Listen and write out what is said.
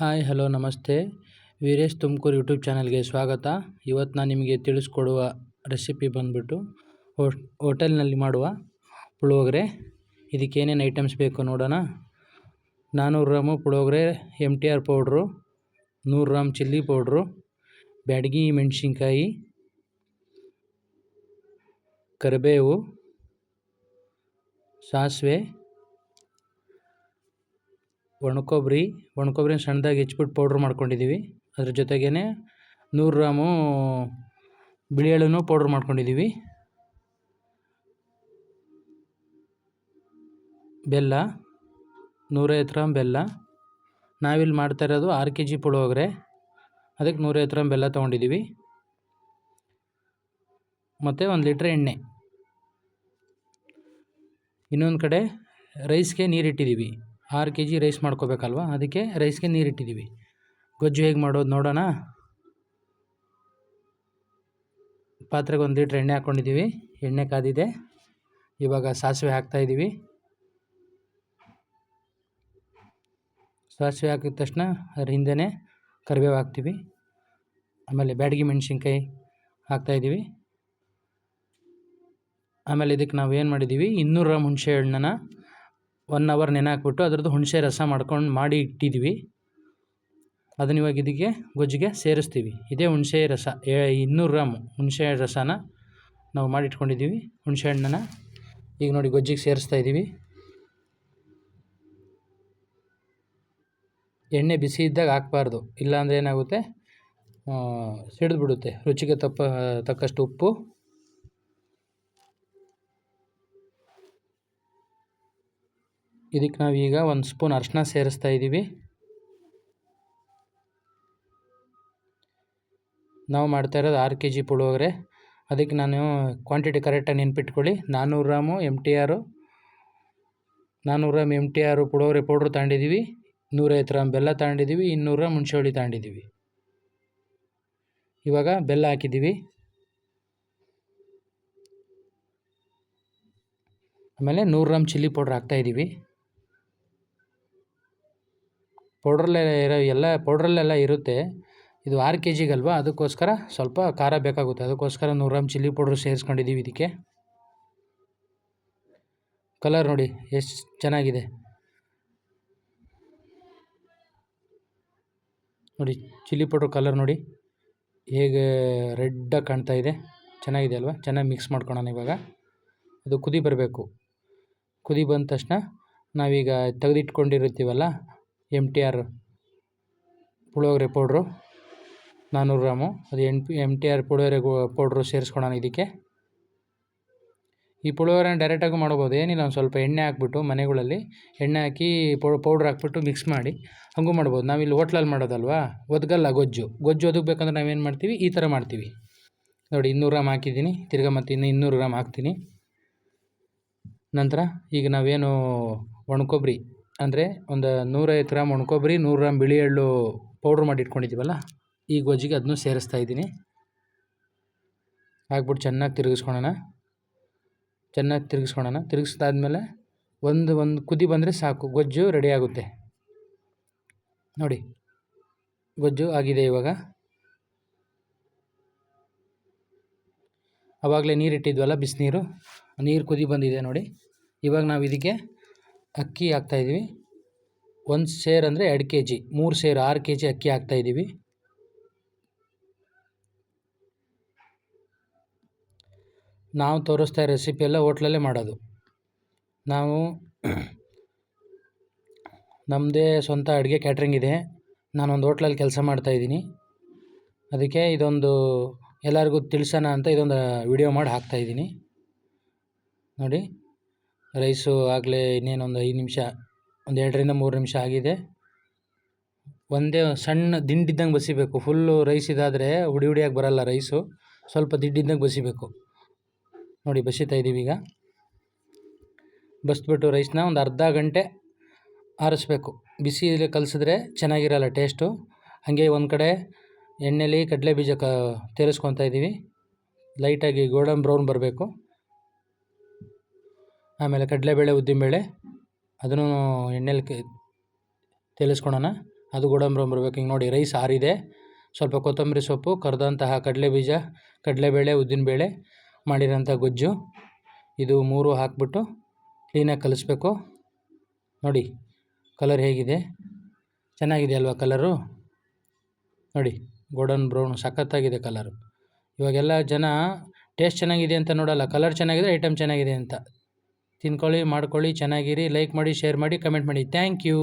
Hi, hello, ನಮಸ್ತೆ. Veeresh Tumakuru YouTube ಚಾನಲ್ಗೆ ಸ್ವಾಗತ. ಇವತ್ತು ನಾನು ನಿಮಗೆ ತಿಳಿಸ್ಕೊಡುವ ರೆಸಿಪಿ ಬಂದುಬಿಟ್ಟು ಹೋಟೆಲ್ನಲ್ಲಿ ಮಾಡುವ ಪುಳಿಯೋಗರೆ. ಇದಕ್ಕೆ ಏನೇನು ಐಟಮ್ಸ್ ಬೇಕು ನೋಡೋಣ. ನಾನ್ನೂರು gram puliyogare M T R powder, ನೂರು ಗ್ರಾಮ್ ಚಿಲ್ಲಿ ಪೌಡ್ರು, ಬ್ಯಾಡಗಿ ಮೆಣಸಿನ್ಕಾಯಿ, ಕರಿಬೇವು, ಸಾಸಿವೆ ಒಣಕೊಬ್ಬರಿ, ಒಣಕೊಬ್ಬರಿನ ಸಣ್ಣದಾಗಿ ಹೆಚ್ಚಿಬಿಟ್ಟು ಪೌಡ್ರ್ ಮಾಡ್ಕೊಂಡಿದ್ದೀವಿ ಅದ್ರ ಜೊತೆಗೇ ನೂರು ಗ್ರಾಮು ಬಿಳಿ ಎಳ್ಳನ್ನು ಪೌಡ್ರ್ ಮಾಡ್ಕೊಂಡಿದ್ದೀವಿ ಬೆಲ್ಲ, ನೂರೈವತ್ತು ಗ್ರಾಮ್ ಬೆಲ್ಲ. ನಾವಿಲ್ಲಿ ಮಾಡ್ತಾ ಇರೋದು ಆರು ಕೆ ಜಿ ಪುಳಿಯೋಗರೆ. ಅದಕ್ಕೆ ನೂರೈವತ್ತು ಗ್ರಾಮ್ ಬೆಲ್ಲ ತೊಗೊಂಡಿದ್ದೀವಿ ಮತ್ತು ಒಂದು ಲೀಟ್ರ್ ಎಣ್ಣೆ. ಇನ್ನೊಂದು ಕಡೆ ರೈಸ್ಗೆ ನೀರಿಟ್ಟಿದ್ದೀವಿ ಆರು ಕೆ ಜಿ ರೈಸ್ ಮಾಡ್ಕೋಬೇಕಲ್ವ? ಅದಕ್ಕೆ ರೈಸ್ಗೆ ನೀರಿಟ್ಟಿದ್ದೀವಿ. ಗೊಜ್ಜು ಹೇಗೆ ಮಾಡೋದು ನೋಡೋಣ. ಪಾತ್ರೆಗೆ ಒಂದು ಲೀಟ್ರ್ ಎಣ್ಣೆ ಹಾಕ್ಕೊಂಡಿದ್ದೀವಿ. ಎಣ್ಣೆ ಕಾದಿದೆ. ಇವಾಗ ಸಾಸಿವೆ ಹಾಕ್ತಾಯಿದ್ದೀವಿ ಸಾಸಿವೆ ಹಾಕಿದ ತಕ್ಷಣ ಅದ್ರ ಕರಿಬೇವು ಹಾಕ್ತೀವಿ. ಆಮೇಲೆ ಬ್ಯಾಡಗಿ ಮೆಣಸಿನ್ಕಾಯಿ ಹಾಕ್ತಾಯಿದ್ದೀವಿ ಆಮೇಲೆ ಇದಕ್ಕೆ ನಾವು ಏನು ಮಾಡಿದ್ದೀವಿ? ಇನ್ನೂರು ಹುಣಸೆ ಹಣ್ಣನ್ನು ಒನ್ ಅವರ್ ನೆನೆ ಅದ್ರದ್ದು ಹುಣಸೆ ರಸ ಮಾಡ್ಕೊಂಡು ಮಾಡಿ ಇಟ್ಟಿದ್ವಿ. ಅದನ್ನ ಇವಾಗ ಇದಕ್ಕೆ ಗೊಜ್ಜಿಗೆ ಸೇರಿಸ್ತೀವಿ. ಇದೇ ಹುಣಸೆ ರಸ ಇನ್ನೂರು ಗ್ರಾಮ್ ಹುಣಸೆ ರಸನ ನಾವು ಮಾಡಿಟ್ಕೊಂಡಿದ್ದೀವಿ ಹುಣಸೆ ಹಣ್ಣನ್ನು ಈಗ ನೋಡಿ ಗೊಜ್ಜಿಗೆ ಸೇರಿಸ್ತಾ ಇದ್ದೀವಿ ಎಣ್ಣೆ ಬಿಸಿ ಇದ್ದಾಗ ಹಾಕ್ಬಾರ್ದು, ಇಲ್ಲಾಂದರೆ ಏನಾಗುತ್ತೆ ಸಿಡಿದ್ಬಿಡುತ್ತೆ. ರುಚಿಗೆ ತಪ್ಪ, ತಕ್ಕಷ್ಟು ಉಪ್ಪು. ಇದಕ್ಕೆ ನಾವು ಈಗ ಒಂದು ಸ್ಪೂನ್ ಅರಿಶಿನ ಸೇರಿಸ್ತಾ ಇದ್ದೀವಿ ನಾವು ಮಾಡ್ತಾ ಇರೋದು ಆರು ಕೆ ಜಿ ಪುಳಿಯೋಗರೆ. ಅದಕ್ಕೆ ನಾನು ಕ್ವಾಂಟಿಟಿ ಕರೆಕ್ಟಾಗಿ ನೆನ್ಪಿಟ್ಕೊಳ್ಳಿ. ನಾನ್ನೂರು ಗ್ರಾಮು ಎಂ ಟಿ ಆರು ನಾನ್ನೂರು ಗ್ರಾಮ್ ಎಂ ಟಿ ಆರು ಪುಳಿಯೋಗರೆ ಪೌಡ್ರ್ ತಗೊಂಡಿದ್ದೀವಿ ನೂರೈವತ್ತು ಗ್ರಾಮ್ ಬೆಲ್ಲ ತಗೊಂಡಿದ್ದೀವಿ ಇನ್ನೂರು ಗ್ರಾಮ್ ಹುಣಸೆ ಹುಳಿ ತಗೊಂಡಿದ್ದೀವಿ ಇವಾಗ ಬೆಲ್ಲ ಹಾಕಿದ್ದೀವಿ ಆಮೇಲೆ ನೂರು ಗ್ರಾಮ್ ಚಿಲ್ಲಿ ಪೌಡ್ರ್ ಹಾಕ್ತಾಯಿದ್ದೀವಿ ಪೌಡ್ರಲ್ಲೇ ಇರೋ ಎಲ್ಲ ಪೌಡ್ರಲ್ಲೆಲ್ಲ ಇರುತ್ತೆ. ಇದು ಆರು ಕೆ ಜಿಗಲ್ವಾ ಅದಕ್ಕೋಸ್ಕರ ಸ್ವಲ್ಪ ಖಾರ ಬೇಕಾಗುತ್ತೆ. ಅದಕ್ಕೋಸ್ಕರ ನೂರು ಗ್ರಾಮ್ ಚಿಲ್ಲಿ ಪೌಡ್ರ್ ಸೇರಿಸ್ಕೊಂಡಿದ್ದೀವಿ ಇದಕ್ಕೆ. ಕಲರ್ ನೋಡಿ, ಎಷ್ಟು ಚೆನ್ನಾಗಿದೆ. ನೋಡಿ, ಚಿಲ್ಲಿ ಪೌಡ್ರ್ ಕಲರ್ ನೋಡಿ, ಹೇಗೆ ರೆಡ್ಡಾಗಿ ಕಾಣ್ತಾ ಇದೆ. ಚೆನ್ನಾಗಿದೆ ಅಲ್ವಾ? ಚೆನ್ನಾಗಿ ಮಿಕ್ಸ್ ಮಾಡ್ಕೊಳ್ಳೋಣ ಇವಾಗ. ಅದು ಕುದಿ ಬರಬೇಕು. ಕುದಿ ಬಂದ ತಕ್ಷಣ ನಾವೀಗ ತೆಗೆದಿಟ್ಕೊಂಡಿರ್ತೀವಲ್ಲ M T R puliyogare powder ನಾನ್ನೂರು ಗ್ರಾಮು. ಅದು M P M T R puliyogare powder ಸೇರಿಸ್ಕೊಳೋಣ ಇದಕ್ಕೆ. ಈ ಪುಳಿಯೋಗರೆನ ಡೈರೆಕ್ಟಾಗಿ ಮಾಡ್ಬೋದು. ಏನಿಲ್ಲ, ಒಂದು ಸ್ವಲ್ಪ ಎಣ್ಣೆ ಹಾಕ್ಬಿಟ್ಟು ಮನೆಗಳಲ್ಲಿ ಎಣ್ಣೆ ಹಾಕಿ ಪೌಡ್ರ್ ಹಾಕ್ಬಿಟ್ಟು ಮಿಕ್ಸ್ ಮಾಡಿ ಹಂಗೂ ಮಾಡ್ಬೋದು. ನಾವಿಲ್ಲಿ ಹೋಟ್ಲಲ್ಲಿ ಮಾಡೋದಲ್ವಾ? ಒದಗಲ್ಲ, ಗೊಜ್ಜು. ಗೊಜ್ಜು ಒದಗಬೇಕಂದ್ರೆ ನಾವೇನು ಮಾಡ್ತೀವಿ? ಈ ಥರ ಮಾಡ್ತೀವಿ. ನೋಡಿ, ಇನ್ನೂರು ಗ್ರಾಮ್ ಹಾಕಿದ್ದೀನಿ. ತಿರ್ಗಾ ಮತ್ತು ಇನ್ನೂ ಇನ್ನೂರು ಗ್ರಾಮ್ ಹಾಕ್ತೀನಿ. ನಂತರ ಈಗ ನಾವೇನು ಒಣಕೊಬ್ಬರಿ ಅಂದರೆ ಒಂದು ನೂರೈವತ್ತು ಗ್ರಾಮ್ ಒಣಕೊಬ್ಬರಿ, ನೂರು ಗ್ರಾಮ್ ಬಿಳಿ ಎಳ್ಳು ಪೌಡ್ರ್ ಮಾಡಿ ಇಟ್ಕೊಂಡಿದ್ದೀವಲ್ಲ, ಈ ಗೊಜ್ಜಿಗೆ ಅದನ್ನು ಸೇರಿಸ್ತಾ ಇದ್ದೀನಿ. ಹಾಕ್ಬಿಟ್ಟು ಚೆನ್ನಾಗಿ ತಿರುಗಿಸ್ಕೊಳೋಣ. ಚೆನ್ನಾಗಿ ತಿರುಗಿಸ್ಕೊಳೋಣ. ತಿರುಗಿಸ್ದಾದ್ಮೇಲೆ ಒಂದು ಒಂದು ಕುದಿ ಬಂದರೆ ಸಾಕು. ಗೊಜ್ಜು ರೆಡಿ ಆಗುತ್ತೆ. ನೋಡಿ, ಗೊಜ್ಜು ಆಗಿದೆ ಇವಾಗ. ಆವಾಗಲೇ ನೀರಿಟ್ಟಿದ್ವಲ್ಲ ಬಿಸಿನೀರು, ನೀರು ಕುದಿ ಬಂದಿದೆ ನೋಡಿ. ಇವಾಗ ನಾವು ಇದಕ್ಕೆ ಅಕ್ಕಿ ಹಾಕ್ತಾಯಿದ್ದೀವಿ ಒಂದು ಸೇರು ಅಂದರೆ ಎರಡು ಕೆ ಜಿ ಮೂರು ಸೇರು ಆರು ಕೆ ಜಿ ಅಕ್ಕಿ ಹಾಕ್ತಾಯಿದ್ದೀವಿ ನಾವು ತೋರಿಸ್ತಾ ರೆಸಿಪಿ ಎಲ್ಲ ಹೋಟ್ಲಲ್ಲೇ ಮಾಡೋದು. ನಾವು ನಮ್ಮದೇ ಸ್ವಂತ ಅಡುಗೆ ಕ್ಯಾಟ್ರಿಂಗ್ ಇದೆ. ನಾನೊಂದು ಹೋಟ್ಲಲ್ಲಿ ಕೆಲಸ ಮಾಡ್ತಾಯಿದ್ದೀನಿ ಅದಕ್ಕೆ ಇದೊಂದು ಎಲ್ಲರಿಗೂ ತಿಳಿಸೋಣ ಅಂತ ಇದೊಂದು ವಿಡಿಯೋ ಮಾಡಿ ಹಾಕ್ತಾಯಿದ್ದೀನಿ ನೋಡಿ. ರೈಸು ಆಗಲೇ ಇನ್ನೇನೊಂದು ಐದು ನಿಮಿಷ, ಒಂದು ಎರಡರಿಂದ ಮೂರು ನಿಮಿಷ ಆಗಿದೆ. ಒಂದೇ ಸಣ್ಣ ದಿಂಡಿದ್ದಂಗೆ ಬಸಿಬೇಕು. ಫುಲ್ಲು ರೈಸ್ ಇದಾದರೆ ಹುಡಿ ಹುಡಿಯಾಗಿ ಬರೋಲ್ಲ ರೈಸು. ಸ್ವಲ್ಪ ದಿಡ್ಡಿದ್ದಂಗೆ ಬಸಿಬೇಕು. ನೋಡಿ, ಬಸಿತಾ ಇದ್ದೀವಿ ಈಗ. ಬಸ್ಬಿಟ್ಟು ರೈಸ್ನ ಒಂದು ಅರ್ಧ ಗಂಟೆ ಆರಿಸ್ಬೇಕು. ಬಿಸಿಲಿ ಕಲಸಿದ್ರೆ ಚೆನ್ನಾಗಿರಲ್ಲ ಟೇಸ್ಟು. ಹಾಗೆ ಒಂದು ಕಡೆ ಎಣ್ಣೆಲಿ ಕಡಲೆ ಬೀಜ ಕ ತೇಲಿಸ್ಕೊತಾ ಇದ್ದೀವಿ. ಲೈಟಾಗಿ ಗೋಲ್ಡನ್ ಬ್ರೌನ್ ಬರಬೇಕು. ಆಮೇಲೆ ಕಡಲೆಬೇಳೆ, ಉದ್ದಿನಬೇಳೆ, ಅದನ್ನು ಎಣ್ಣೆಲಿ ಕ, ತೇಲಿಸ್ಕೊಳೋಣ. ಅದು ಬ್ರೌನ್ ಬರಬೇಕು ಹಿಂಗೆ ನೋಡಿ, ರೈಸ್ ಆರಿದೆ. ಸ್ವಲ್ಪ ಕೊತ್ತಂಬರಿ ಸೊಪ್ಪು, ಕರೆದಂತಹ ಕಡಲೆ ಬೀಜ, ಕಡಲೆಬೇಳೆ, ಉದ್ದಿನಬೇಳೆ ಮಾಡಿರೋಂಥ ಗೊಜ್ಜು. ಇದು ಮೂರು ಹಾಕ್ಬಿಟ್ಟು ಕ್ಲೀನಾಗಿ ಕಲಿಸ್ಬೇಕು. ನೋಡಿ ಕಲರ್ ಹೇಗಿದೆ? ಚೆನ್ನಾಗಿದೆ ಅಲ್ವಾ ಕಲರು ನೋಡಿ ಗೋಲ್ಡನ್ ಬ್ರೌನ್, ಸಖತ್ತಾಗಿದೆ ಕಲರು ಇವಾಗೆಲ್ಲ ಜನ ಟೇಸ್ಟ್ ಚೆನ್ನಾಗಿದೆ ಅಂತ ನೋಡಲ್ಲ. ಕಲರ್ ಚೆನ್ನಾಗಿದೆ ಐಟಮ್ ಚೆನ್ನಾಗಿದೆ ಅಂತ. ತಿನ್ಕೊಳ್ಳಿ ಮಾಡ್ಕೊಳ್ಳಿ ಚೆನ್ನಾಗಿರಿ ಲೈಕ್ ಮಾಡಿ ಶೇರ್ ಮಾಡಿ ಕಮೆಂಟ್ ಮಾಡಿ. Thank you